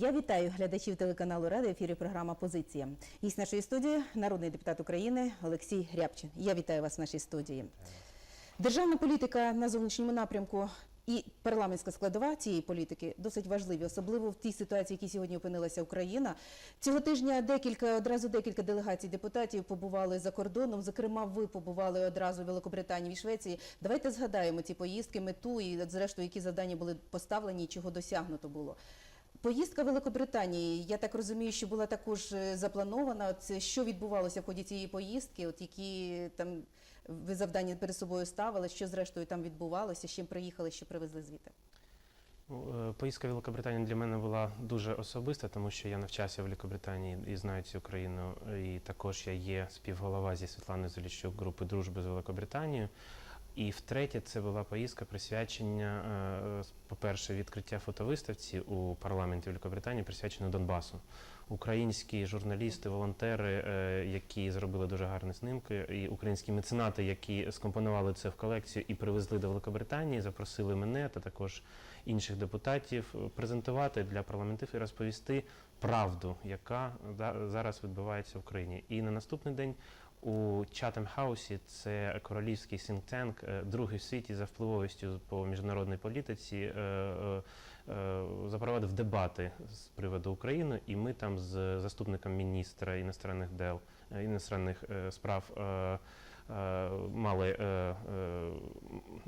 Я вітаю глядачів телеканалу Рада. в Ефірі програма Позиція. Гість нашої студії народний депутат України Олексій Рябчин. Я вітаю вас в нашій студії. Державна політика на зовнішньому напрямку і парламентська складова цієї політики досить важливі, особливо в тій ситуації, в якій сьогодні опинилася Україна. Цього тижня декілька одразу декілька делегацій депутатів побували за кордоном. Зокрема, ви побували одразу в Великобританії і Швеції. Давайте згадаємо ці поїздки, мету і зрештою, які завдання були поставлені чого досягнуто було. Поїздка Великобританії, я так розумію, що була також е, запланована. От що відбувалося в ході цієї поїздки? От які там ви завдання перед собою ставили, що зрештою там відбувалося, з чим приїхали, що привезли звідти? Е, Поїздка в Великобританію для мене була дуже особиста, тому що я навчався в Великобританії і знаю цю країну. І також я є співголова зі Світланою Заліщук групи дружби з Великобританією. І втретє, це була поїздка присвячення, е, по-перше, відкриття фотовиставці у парламенті Великобританії, присвячено Донбасу. Українські журналісти, волонтери, е, які зробили дуже гарні снимки, і українські меценати, які скомпонували це в колекцію і привезли до Великобританії, запросили мене та також інших депутатів презентувати для парламентів і розповісти правду, яка зараз відбувається в Україні. І на наступний день у Чатем Хаусі, це королівський е, другий в світі за впливовістю по міжнародній політиці, е, е, е, запровадив дебати з приводу України, і ми там з заступником міністра іностранних дел іностранних справ. Мали,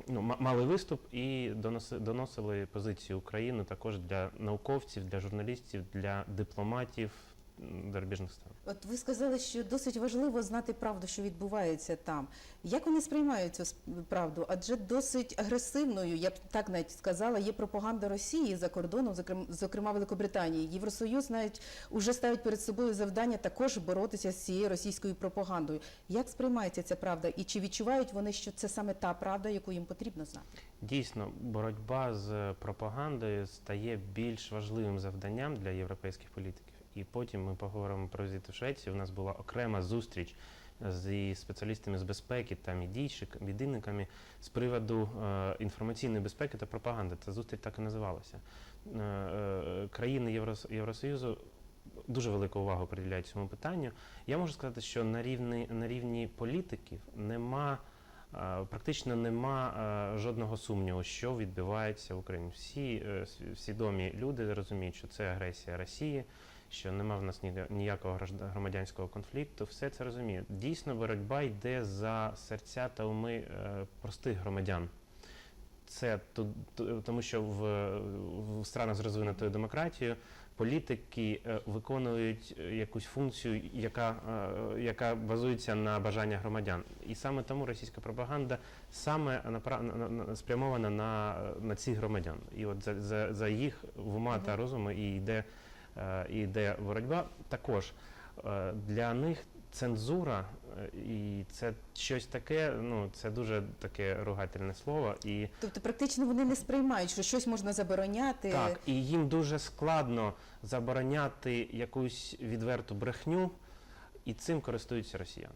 ну, мали виступ і доноси- доносили позицію України також для науковців, для журналістів, для дипломатів зарубіжних стран. От ви сказали, що досить важливо знати правду, що відбувається там. Як вони сприймають цю правду? Адже досить агресивною, я б так навіть сказала, є пропаганда Росії за кордоном, зокрем- зокрема Великобританії. Євросоюз навіть уже ставить перед собою завдання також боротися з цією російською пропагандою. Як сприймається ця правда? І чи відчувають вони, що це саме та правда, яку їм потрібно знати? Дійсно, боротьба з пропагандою стає більш важливим завданням для європейських політиків. І потім ми поговоримо про візит у Швецію. У нас була окрема зустріч зі спеціалістами з безпеки та медійниками з приводу е, інформаційної безпеки та пропаганди. Ця зустріч так і називалася. Е, е, країни Єврос- Євросоюзу дуже велику увагу приділяють цьому питанню. Я можу сказати, що на рівні, на рівні політиків нема. Е, Практично нема е, жодного сумніву, що відбувається в Україні. Всі е, свідомі люди розуміють, що це агресія Росії, що нема в нас ні- ніякого громадянського конфлікту. Все це розуміють. Дійсно, боротьба йде за серця та уми е, простих громадян. Це ту- ту- тому, що в, в странах з розвинутою демократією політики е, виконують е, якусь функцію, яка, яка базується на бажання громадян. І саме тому російська пропаганда саме на- на- спрямована на, на цих громадян. І от за, за, за їх в ума та розуму і йде, і йде боротьба. Також е, для них цензура е, і це щось таке, ну це дуже таке ругательне слово. І Тобто, практично вони не сприймають, що щось можна забороняти. так, і їм дуже складно забороняти якусь відверту брехню, і цим користуються росіяни.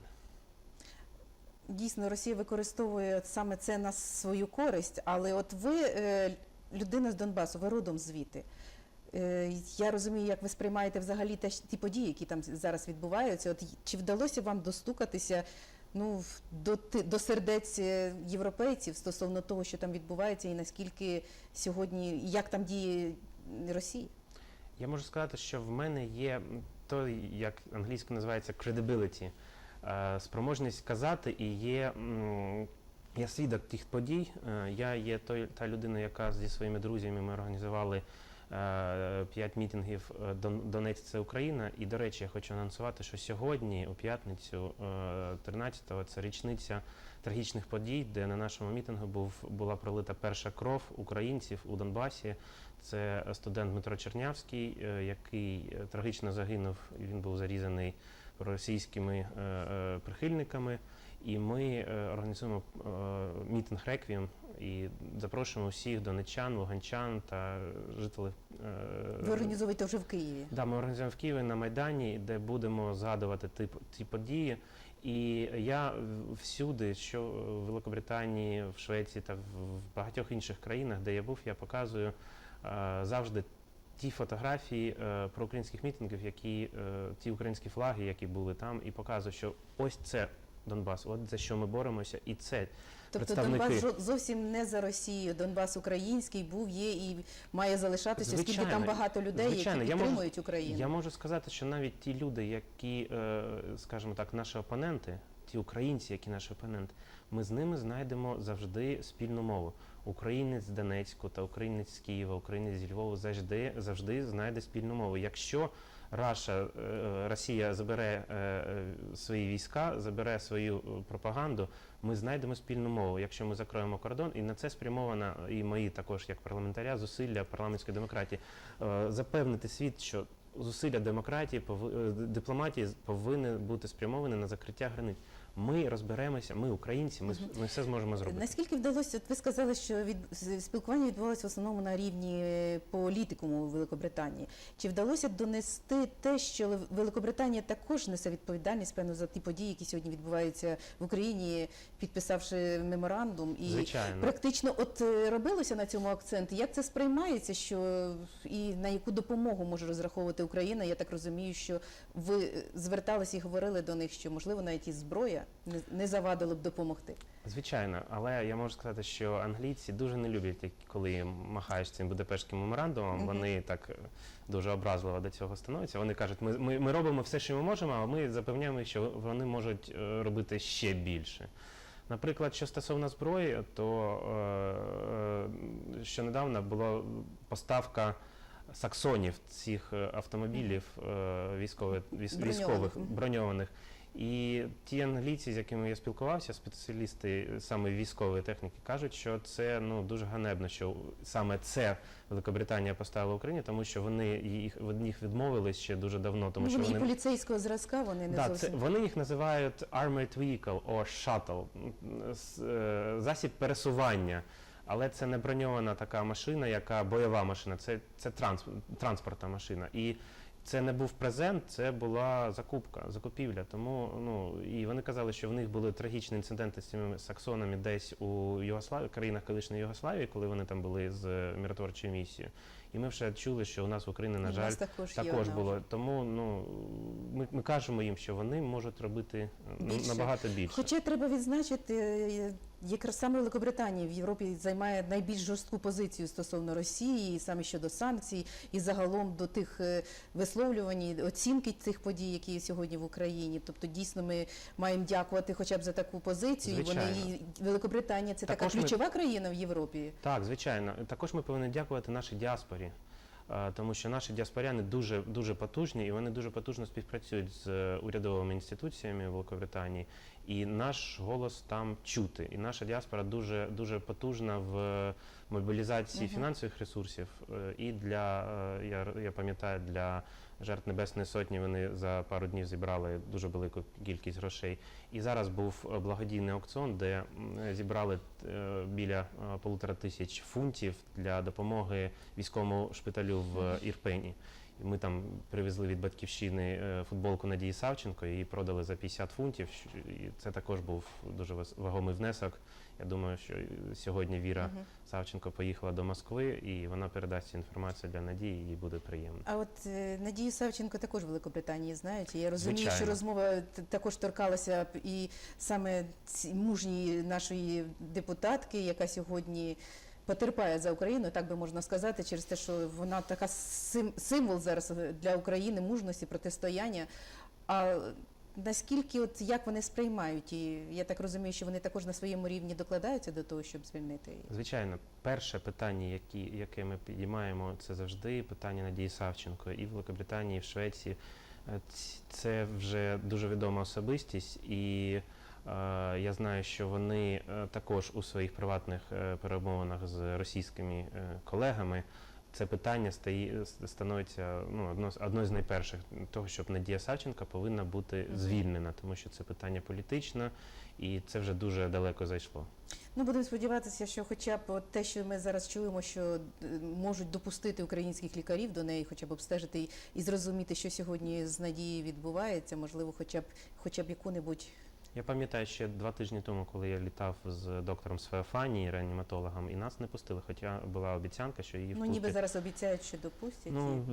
Дійсно, Росія використовує саме це на свою користь, але от ви е, людина з Донбасу, ви родом звідти. Е, Я розумію, як ви сприймаєте взагалі ті події, які там зараз відбуваються. От чи вдалося вам достукатися ну, до, до сердець е, європейців стосовно того, що там відбувається, і наскільки сьогодні, як там діє Росія? Я можу сказати, що в мене є той, як англійською називається credibility, е, спроможність казати, і є. Я свідок тих подій. Я є той, та людина, яка зі своїми друзями ми організували п'ять мітингів е, Донець це Україна. І, до речі, я хочу анонсувати, що сьогодні, у п'ятницю, е, 13-го, це річниця трагічних подій, де на нашому мітингу був, була пролита перша кров українців у Донбасі. Це студент Дмитро Чернявський, е, який е, трагічно загинув. Він був зарізаний російськими е, е, прихильниками. І ми е, організуємо е, мітинг реквієм і запрошуємо всіх донечан, луганчан та жителів. е, Ви організовуєте вже в Києві. Да, ми організуємо в Києві на Майдані, де будемо згадувати ті, ті події. І я всюди, що в Великобританії, в Швеції та в багатьох інших країнах, де я був, я показую е, завжди ті фотографії е, проукраїнських мітингів, які ті українські флаги, які були там, і показує, що ось це Донбас, от за що ми боремося, і це Тобто. Донбас жо- зовсім не за Росію. Донбас український був, є і має залишатися, оскільки там багато людей, звичайно. які Я можу- підтримують Україну. Я можу сказати, що навіть ті люди, які, е, скажімо так, наші опоненти, ті українці, які наші опоненти, ми з ними знайдемо завжди спільну мову. Українець з Донецьку та українець з Києва, українець зі Львова завжди, завжди знайде спільну мову. Якщо Раша, е, Росія забере е, свої війська, забере свою е, пропаганду, ми знайдемо спільну мову. Якщо ми закроємо кордон, і на це спрямована і мої також як парламентаря зусилля парламентської демократії запевнити світ, що зусилля демократії дипломатії повинні бути спрямовані на закриття границь. Ми розберемося, ми українці, ми, ми все зможемо зробити. Наскільки вдалося, от ви сказали, що від спілкування відбувалося в основному на рівні політикуму у Великобританії. Чи вдалося донести те, що Великобританія також несе відповідальність певно за ті події, які сьогодні відбуваються в Україні, підписавши меморандум і Звичайно. практично от е, робилося на цьому акцент. Як це сприймається? Що і на яку допомогу може розраховувати Україна? Я так розумію, що ви е, зверталися і говорили до них, що можливо навіть і зброя не, не завадило б допомогти. Звичайно, але я можу сказати, що англійці дуже не люблять, коли махаєш цим Будапештським меморандумом. Мгм. Вони так дуже образливо до цього становляться. Вони кажуть, ми, ми, ми робимо все, що ми можемо, а ми запевняємо, що вони можуть е, робити ще більше. Наприклад, що стосовно зброї, то е, е, що недавно була поставка саксонів цих е, автомобілів е, військових, Броньованих, військових броньованих. І ті англійці, з якими я спілкувався, спеціалісти саме військової техніки, кажуть, що це ну дуже ганебно, що саме це Великобританія поставила Україні, тому що вони їх від них відмовились ще дуже давно, тому ну, що вони поліцейського зразка, вони не Да, зовсім. це, вони їх називають armored vehicle or shuttle, е, засіб пересування. Але це не броньована така машина, яка бойова машина, це, це транс, транспортна машина. І це не був презент, це була закупка, закупівля. Тому ну і вони казали, що в них були трагічні інциденти з цими саксонами десь у Югославії, країнах колишньої Югославії, коли вони там були з е, миротворчою місією. І ми вже чули, що у нас в Україні, на жаль, також, також було. вже. Тому ну ми, ми кажемо їм, що вони можуть робити ну, Більше. набагато більше. Хоча треба відзначити, е, якраз саме Великобританія в Європі займає найбільш жорстку позицію стосовно Росії, і саме щодо санкцій, і загалом до тих е, висловлювань, оцінки цих подій, які сьогодні в Україні. Тобто, дійсно, ми маємо дякувати хоча б за таку позицію. І Вони Великобританія це така Також ми- ключова країна в Європі. Так, звичайно. Також ми повинні дякувати нашій діаспорі. е, Тому що наші діаспоряни дуже дуже потужні і вони дуже потужно співпрацюють з е, урядовими інституціями Великобританії, і наш голос там чути. І наша діаспора дуже дуже потужна в мобілізації Мгм. фінансових ресурсів. е, І для е, я, я пам'ятаю, для жертв Небесної Сотні вони за пару днів зібрали дуже велику кількість грошей. І зараз був е, благодійний аукціон, де е, зібрали е, біля е, полутора тисяч фунтів для допомоги військовому шпиталю в Ірпені. Ми там привезли від батьківщини е, футболку Надії Савченко і продали за 50 фунтів. І це також був дуже вагомий внесок. Я думаю, що е, сьогодні Віра Мгм. Савченко поїхала до Москви і вона передасть цю інформацію для Надії, їй буде приємно. А от е, Надію Савченко також в Великобританії знають. Я розумію, що розмова також торкалася і саме мужньої нашої депутатки, яка сьогодні. Потерпає за Україну, так би можна сказати, через те, що вона така сим- символ зараз для України мужності, протистояння. А наскільки, от як вони сприймають, і я так розумію, що вони також на своєму рівні докладаються до того, щоб звільнити її. Звичайно, перше питання, які, яке ми підіймаємо, це завжди питання Надії Савченко і в Великобританії, і в Швеції. Е, Це вже дуже відома особистість, і е, я знаю, що вони е, також у своїх приватних е, перемовинах з російськими е, колегами. Це питання стає, становиться ну, одно, з- одно з найперших того, щоб Надія Савченко повинна бути звільнена, тому що це питання політичне, і це вже дуже далеко зайшло. Ну, будемо сподіватися, що хоча б те, що ми зараз чуємо, що е, можуть допустити українських лікарів до неї, хоча б обстежити і зрозуміти, що сьогодні з надією відбувається, можливо, хоча б хоча б яку-небудь Я пам'ятаю ще два тижні тому, коли я літав з доктором з Феофанії, реаніматологом, і нас не пустили, хоча була обіцянка, що її Ну впустять. ніби зараз обіцяють, що допустять. Ну,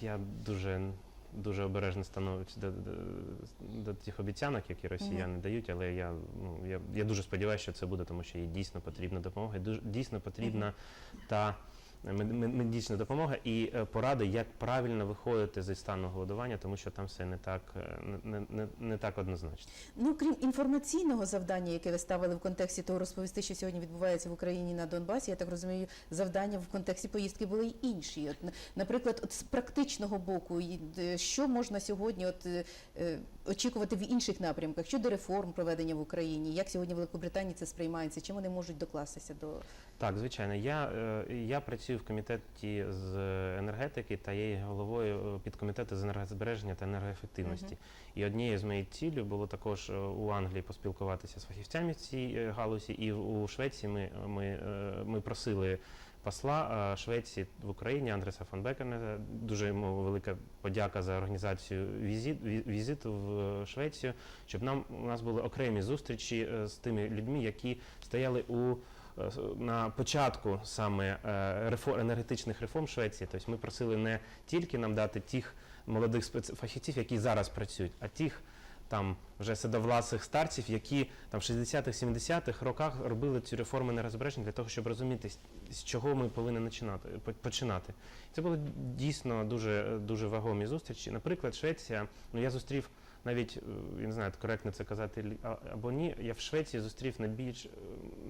я дуже, дуже обережно становлюсь до, до, до тих обіцянок, які росіяни дають, але я, ну, я, я дуже сподіваюся, що це буде, тому що їй дійсно потрібна допомога, і дуже, дійсно потрібна та мед- мед- медична допомога і е, поради, як правильно виходити зі стану голодування, тому що там все не так, е, не, не, не, так однозначно. Ну, крім інформаційного завдання, яке ви ставили в контексті того розповісти, що сьогодні відбувається в Україні на Донбасі, я так розумію, завдання в контексті поїздки були й інші. От, наприклад, от з практичного боку, е, що можна сьогодні от, е, е, очікувати в інших напрямках щодо реформ проведення в Україні, як сьогодні в Великобританії це сприймається, чим вони можуть докластися до Так, звичайно. Я, е, я працюю в комітеті з енергетики та є головою е, підкомітету з енергозбереження та енергоефективності. Мгм. І однією з моїх цілей було також е, у Англії поспілкуватися з фахівцями в цій е, галузі, і у Швеції ми, ми, ми просили посла Швеції в Україні Андреса фон Бекена. Дуже йому велика подяка за організацію візит, візиту в Швецію, щоб нам у нас були окремі зустрічі з тими людьми, які стояли у на початку саме е, енергетичних реформ Швеції. Тобто ми просили не тільки нам дати тих молодих спец- фахівців, які зараз працюють, а тих там вже седовласих старців, які там в 60-х, 70-х роках робили цю реформу енергозбереження для того, щоб розуміти, з- чого ми повинні починати. Це були дійсно дуже, дуже вагомі зустрічі. Наприклад, Швеція, ну я зустрів навіть, е, я не знаю, коректно це казати або ні, я в Швеції зустрів найбільш, е,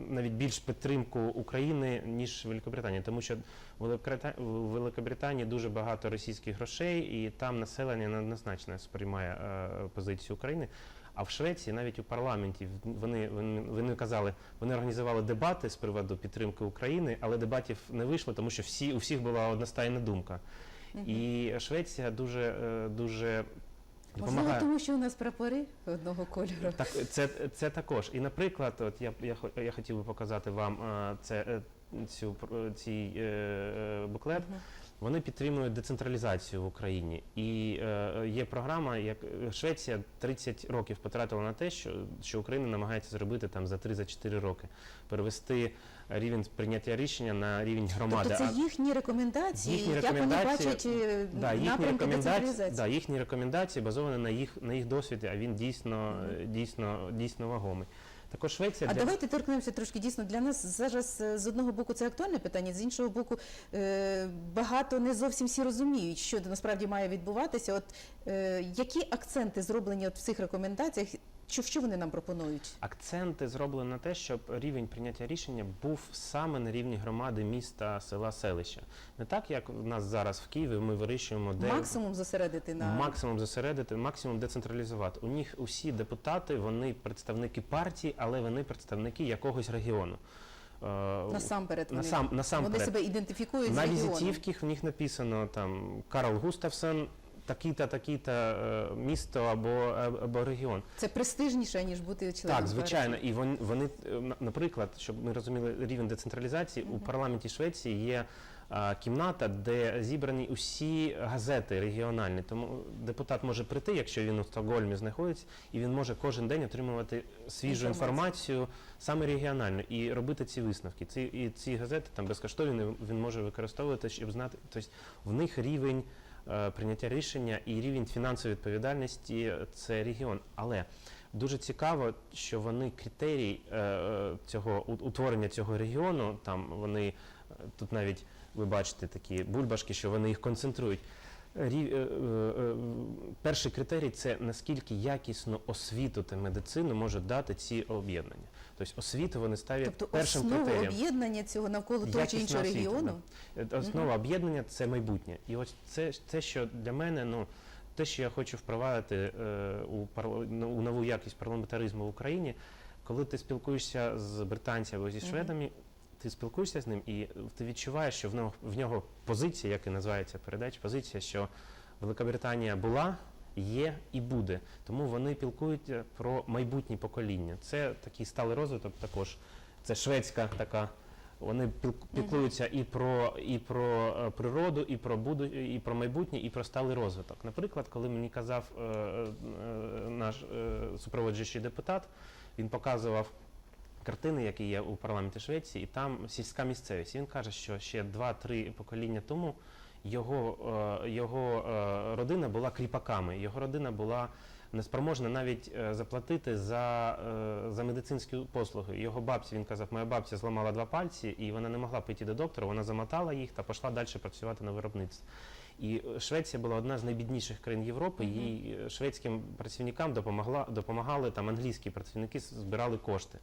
навіть більш підтримку України, ніж Великобританія, тому що в Великобританії дуже багато російських грошей, і там населення неоднозначно сприймає е, позицію України. А в Швеції навіть у парламенті вони, вони, вони казали, вони організували дебати з приводу підтримки України, але дебатів не вийшло, тому що всі у всіх була одностайна думка. І Швеція дуже дуже можливо, допомагає. тому, що у нас прапори одного кольору. Так, це, це також. І, наприклад, от я, я, хо- я хотів би показати вам е, це, е, цю, пр- цей е, е, буклет. Мгм. Вони підтримують децентралізацію в Україні. І е, є програма, як Швеція 30 років потратила на те, що, що Україна намагається зробити там за 3-4 роки, перевести рівень прийняття рішення на рівень громади. Тобто це їхні рекомендації, Їхні як рекомендації, вони бачать е, Да, їхні напрямки рекомендації, децентралізації. да, їхні рекомендації базовані на їх на їх досвіді, а він дійсно Мгм. е, дійсно дійсно вагомий. Також Швеція А для давайте торкнемося трошки дійсно для нас зараз е, з одного боку це актуальне питання, з іншого боку, е, багато не зовсім всі розуміють, що насправді має відбуватися. От е, які акценти зроблені от в цих рекомендаціях? Що, що вони нам пропонують? акценти зроблені на те, щоб рівень прийняття рішення був саме на рівні громади, міста, села, селища. Не так, як в нас зараз в Києві, ми вирішуємо, де Максимум зосередити на максимум зосередити, максимум децентралізувати. У них усі депутати, вони представники партії, але вони представники якогось регіону. Е, насамперед вони, насам, вони себе ідентифікують На регіоном. візитівках в них написано там Карл Густавсен, такий-то, такий-то е, місто або, або регіон. Це престижніше ніж бути членом. Так, звичайно, і вони, вони е, наприклад, щоб ми розуміли рівень децентралізації, у парламенті Швеції є кімната, де зібрані усі газети регіональні. Тому депутат може прийти, якщо він у Стокгольмі знаходиться, і він може кожен день отримувати свіжу Інформацію. інформацію саме регіональну і робити ці висновки. Ці і ці газети там безкоштовні він може використовувати, щоб знати. Тобто в них рівень е, прийняття рішення і рівень фінансової відповідальності е, це регіон. Але Дуже цікаво, що вони критерій е, е, цього утворення цього регіону, там вони е, тут навіть ви бачите такі бульбашки, що вони їх концентрують. Е, е, е, перший критерій це наскільки якісну освіту та медицину можуть дати ці об'єднання. Тобто освіту вони ставлять Тобто першим основу критерієм. об'єднну цього навколо того чи іншого освіта, регіону. Основа об'єднання це майбутнє. І ось це, це, що для мене, ну те, що я хочу впровадити е, у, ну, у нову якість парламентаризму в Україні, коли ти спілкуєшся з британцями або зі шведами, ти спілкуєшся з ним, і ти відчуваєш, що в нього в нього позиція, як і називається передача, позиція, що Великобританія була. Є і буде, тому вони пілкуються про майбутні покоління. Це такий сталий розвиток також. Це шведська така Вони піклуються і про і про е, природу, і про буду, і про майбутнє, і про сталий розвиток. Наприклад, коли мені казав е, е, наш е, супроводжуючий депутат, він показував картини, які є у парламенті Швеції, і там сільська місцевість. Він каже, що ще 2-3 покоління тому його, е, його е, родина була кріпаками, його родина була неспроможна навіть е, заплатити за, за медицинські послуги. Його бабці, він казав, моя бабця зламала два пальці, і вона не могла піти до доктора, вона замотала їх та пішла далі працювати на виробництві. І Швеція була одна з найбідніших країн Європи. Е, шведським працівникам допомогла допомагали там англійські працівники збирали кошти.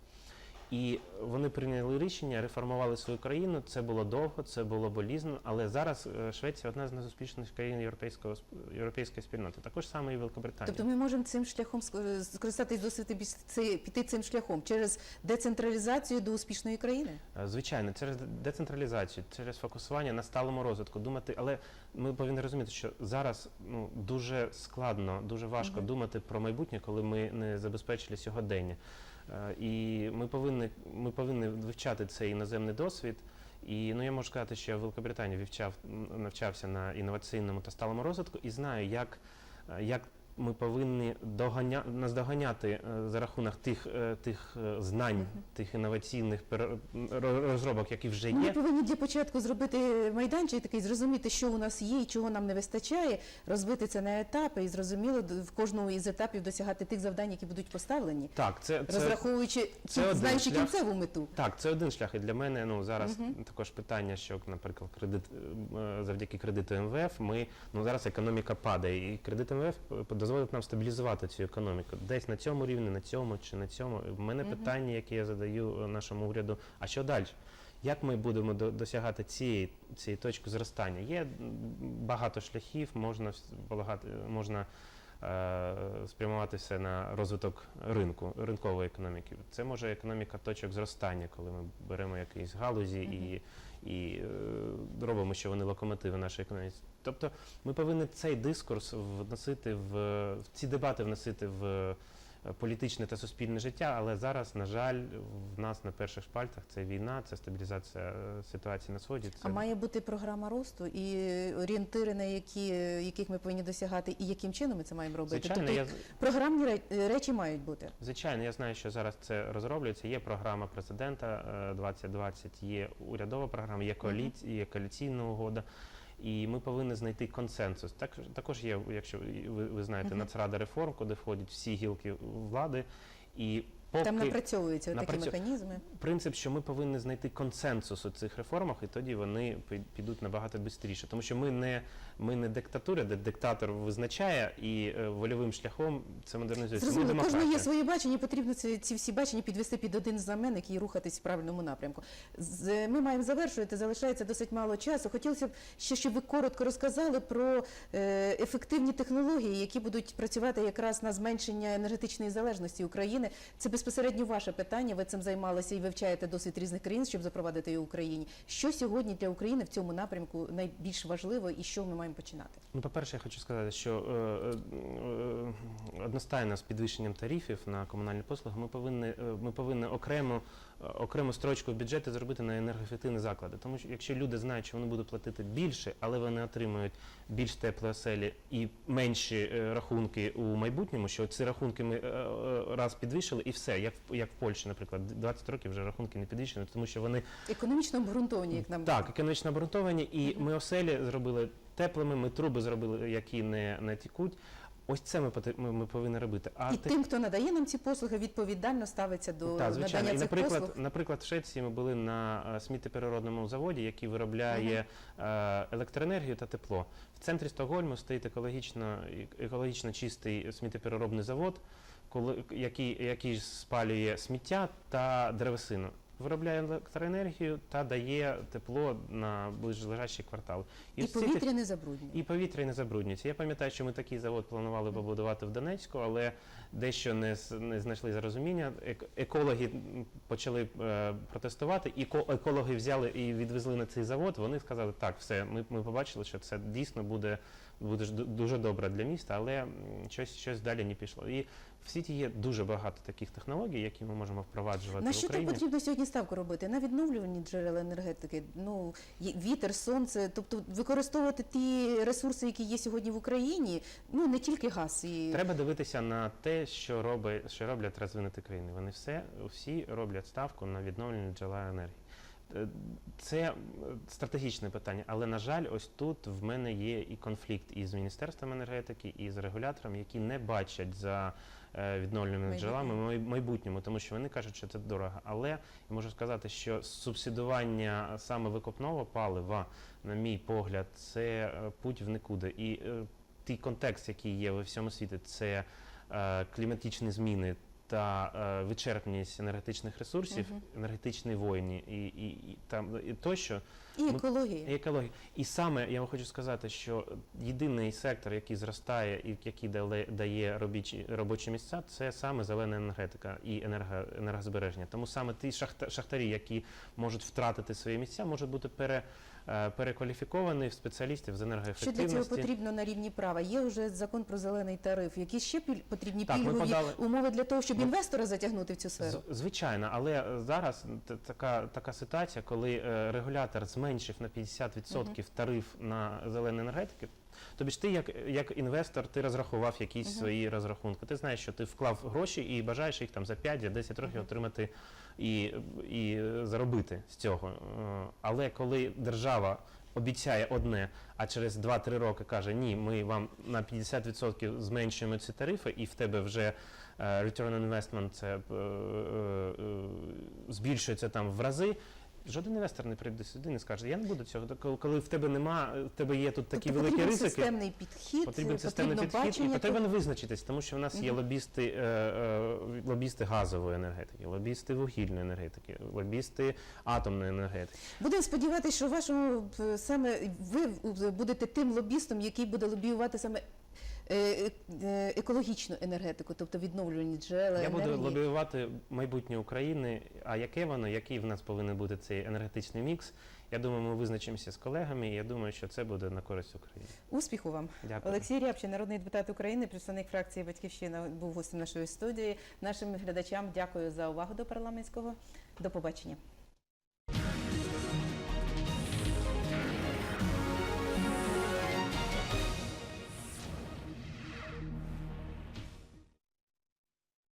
І вони прийняли рішення, реформували свою країну. Це було довго, це було болізно, але зараз е, Швеція одна з найуспішніших країн європейського європейської спільноти. Також саме і Великобританія. Тобто ми можемо цим шляхом ск- скористатись досвіду це- піти цим шляхом через децентралізацію до успішної країни. Е, Звичайно, через децентралізацію, через фокусування на сталому розвитку, думати, але ми повинні розуміти, що зараз ну дуже складно, дуже важко Мгм. думати про майбутнє, коли ми не забезпечили сьогодення. Е, І ми повинні, ми повинні вивчати цей іноземний досвід. І ну я можу сказати, що я в Великобританії вивчав, навчався на інноваційному та сталому розвитку і знаю, як, е, як ми повинні доганя, наздоганяти е, за рахунок тих, е, тих е, знань, тих інноваційних розробок, які вже є. Ми повинні для початку зробити майданчик такий, зрозуміти, що у нас є і чого нам не вистачає, розбити це на етапи і зрозуміло в кожному із етапів досягати тих завдань, які будуть поставлені, Так, це, це розраховуючи це знаючи шлях. кінцеву мету. так, це один шлях. І для мене ну зараз Мгм. також питання, що, наприклад, кредит завдяки кредиту МВФ, ми ну зараз економіка падає, і кредит МВФ дозволить нам стабілізувати цю економіку. Десь на цьому рівні, на цьому чи на цьому. У мене питання, яке я задаю е, нашому уряду. А що далі? Як ми будемо до- досягати цієї, цієї точки зростання? Є багато шляхів, можна полагати, можна е, спрямувати все на розвиток ринку, ринкової економіки. Це може економіка точок зростання, коли ми беремо якісь галузі і, і е, робимо, що вони локомотиви нашої економіки. Тобто ми повинні цей дискурс вносити в, в ці дебати вносити в е, політичне та суспільне життя, але зараз, на жаль, в нас на перших шпальтах це війна, це стабілізація е, ситуації на сході. Це А має бути програма росту і орієнтири, на які, яких ми повинні досягати, і яким чином ми це маємо робити. звичайно, тобто я програмні речі мають бути. Звичайно, я знаю, що зараз це розроблюється. Є програма президента е, 2020, є урядова програма, є коаліція, є коаліційна угода. І ми повинні знайти консенсус. Так, також є, якщо ви, ви знаєте. Нацрада реформ, куди входять всі гілки влади. І поки Там напрацьовуються такі напрацьо- механізми. принцип, що ми повинні знайти консенсус у цих реформах, і тоді вони підуть набагато швидше. Тому що ми не, ми не диктатура, де диктатор визначає і е, вольовим шляхом це модернізується. Зрозуміло, кожного є своє бачення, потрібно ці, ці всі бачення підвести під один знаменник і рухатись в правильному напрямку. З, ми маємо завершувати, залишається досить мало часу. Хотілося б ще, щоб ви коротко розказали про е, ефективні технології, які будуть працювати якраз на зменшення енергетичної залежності України. Це безпосередньо ваше питання. Ви цим займалися і вивчаєте досвід різних країн, щоб запровадити її в Україні. Що сьогодні для України в цьому напрямку найбільш важливо і що ми маємо починати? Ну, по-перше, я хочу сказати, що е, е, е, одностайно з підвищенням тарифів на комунальні послуги ми повинні, е, ми повинні окремо, окрему строчку в бюджеті зробити на енергоефективні заклади. Тому що якщо люди знають, що вони будуть платити більше, але вони отримують більш теплі оселі і менші е, рахунки у майбутньому, що ці рахунки ми е, е, раз підвищили і все, як, в- як в Польщі, наприклад, 20 років вже рахунки не підвищені, тому що вони Економічно обґрунтовані, як нам так, економічно обґрунтовані, і ми оселі зробили теплими, ми труби зробили, які не, не тікуть. Ось це ми, ми, ми повинні робити. А і те- тим, хто надає нам ці послуги, відповідально ставиться до та, звичайно. надання І, цих наприклад, послуг. наприклад, в Швеції ми були на е, сміттєпереробному заводі, який виробляє е, електроенергію та тепло. В центрі Стокгольму стоїть екологічно, екологічно чистий сміттєпереробний завод, коли, який, який спалює сміття та древесину. Виробляє електроенергію та дає тепло на ближлежачі квартали. І ті- повітря не забруднює. і повітря не забруднюється. Я пам'ятаю, що ми такий завод планували побудувати в Донецьку, але дещо не, з- не знайшли зарозуміння. Ек- Екологи почали е, протестувати, і ко- екологи взяли і відвезли на цей завод. Вони сказали, так, все, ми, ми побачили, що це дійсно буде буде дуже добре для міста, але щось, щось далі не пішло. І в світі є дуже багато таких технологій, які ми можемо впроваджувати На в що там Україні. потрібно сьогодні ставку робити? На відновлювані джерела енергетики, ну вітер, сонце, тобто використовувати ті ресурси, які є сьогодні в Україні, ну не тільки газ і Треба дивитися на те, що робить, що роблять розвинуті країни. Вони все всі роблять ставку на відновлені джерела енергії. Е, Це е, стратегічне питання, але на жаль, ось тут в мене є і конфлікт із міністерством енергетики, і з регулятором, які не бачать за е, відновлюваними джерелами май- майбутньому, тому що вони кажуть, що це дорого. Але я можу сказати, що субсидування саме викопного палива, на мій погляд, це путь в нікуди. І той контекст, який є в всьому світі, це кліматичні зміни та е, вичерпність енергетичних ресурсів, Мгм. енергетичні війни і, і, і там і тощо, і екологія. і екологія. І саме я вам хочу сказати, що єдиний сектор, який зростає і який дає, дає робічі, робочі місця, це саме зелена енергетика і енерго, енергозбереження. Тому саме ті шахта, шахтарі, які можуть втратити свої місця, можуть бути пере, е, перекваліфіковані в спеціалістів з Що для цього потрібно на рівні права? Є вже закон про зелений тариф. Які ще потрібні Так, пільгові подали- умови для того, щоб інвестора затягнути в цю сферу? Звичайно, але е, зараз така, така ситуація, коли е, регулятор зменшив на 50% тариф на зелену енергетику. Тобі ж ти як, як інвестор, ти розрахував якісь Мгм. свої розрахунки. Ти знаєш, що ти вклав гроші і бажаєш їх там за 5-10 років отримати і, і заробити з цього. Е, Але коли держава обіцяє одне, а через 2-3 роки каже, ні, ми вам на 50% зменшуємо ці тарифи, і в тебе вже е, return on investment це е, збільшується там в рази. Жоден інвестор не прийде сюди і не скаже, я не буду цього. Коли- Коли в тебе нема, в тебе є тут такі тобто великі потрібен ризики. системний підхід, Потрібен системний потрібно підхід бачення. і потрібно визначитись, тому що в нас є лобісти, е, е, лобісти газової енергетики, лобісти вугільної енергетики, лобісти атомної енергетики. Будемо сподіватися, що вашому е, саме ви е, будете тим лобістом, який буде лобіювати саме е, е, екологічну енергетику, тобто відновлювані джерела Я буду енергії. лобіювати майбутнє України. А яке воно, який в нас повинен бути цей енергетичний мікс? Я думаю, ми визначимося з колегами. і Я думаю, що це буде на користь України. Успіху вам. Дякую. Олексій Рябчин, народний депутат України, представник фракції Батьківщина, був гостем нашої студії. Нашим глядачам дякую за увагу до парламентського. До побачення.